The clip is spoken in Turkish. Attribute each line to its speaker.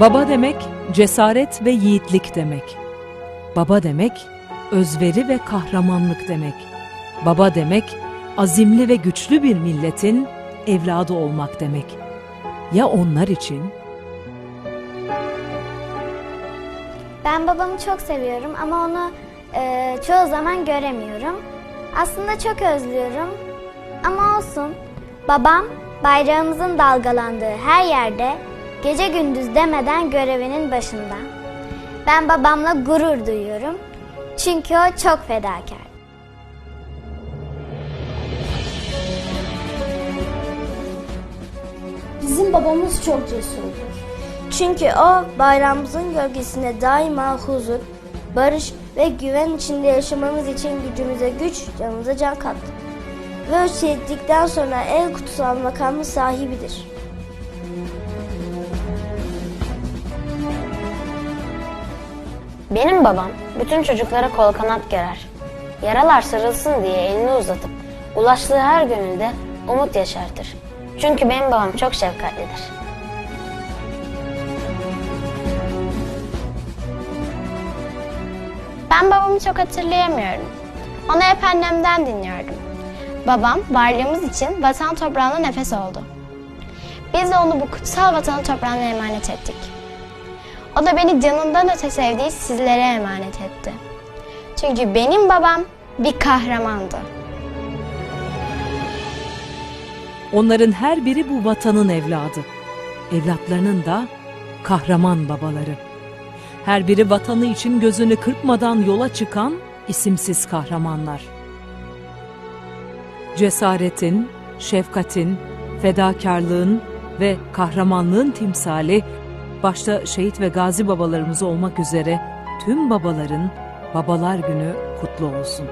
Speaker 1: Baba demek cesaret ve yiğitlik demek. Baba demek özveri ve kahramanlık demek. Baba demek azimli ve güçlü bir milletin evladı olmak demek. Ya onlar için?
Speaker 2: Ben babamı çok seviyorum ama onu e, çoğu zaman göremiyorum. Aslında çok özlüyorum ama olsun. Babam bayrağımızın dalgalandığı her yerde gece gündüz demeden görevinin başında. Ben babamla gurur duyuyorum. Çünkü o çok fedakar.
Speaker 3: Bizim babamız çok cesurdur. Çünkü o bayrağımızın gölgesinde daima huzur, barış ve güven içinde yaşamamız için gücümüze güç, canımıza can kattı. Ve sonra en kutsal makamın sahibidir.
Speaker 4: Benim babam bütün çocuklara kol kanat gerer. Yaralar sarılsın diye elini uzatıp ulaştığı her gönülde umut yaşartır. Çünkü benim babam çok şefkatlidir.
Speaker 5: Ben babamı çok hatırlayamıyorum. Onu hep annemden dinliyordum. Babam varlığımız için vatan toprağına nefes oldu. Biz de onu bu kutsal vatanın toprağına emanet ettik. O da beni canından öte sevdiği sizlere emanet etti. Çünkü benim babam bir kahramandı.
Speaker 1: Onların her biri bu vatanın evladı. Evlatlarının da kahraman babaları. Her biri vatanı için gözünü kırpmadan yola çıkan isimsiz kahramanlar. Cesaretin, şefkatin, fedakarlığın ve kahramanlığın timsali başta şehit ve gazi babalarımız olmak üzere tüm babaların Babalar Günü kutlu olsun.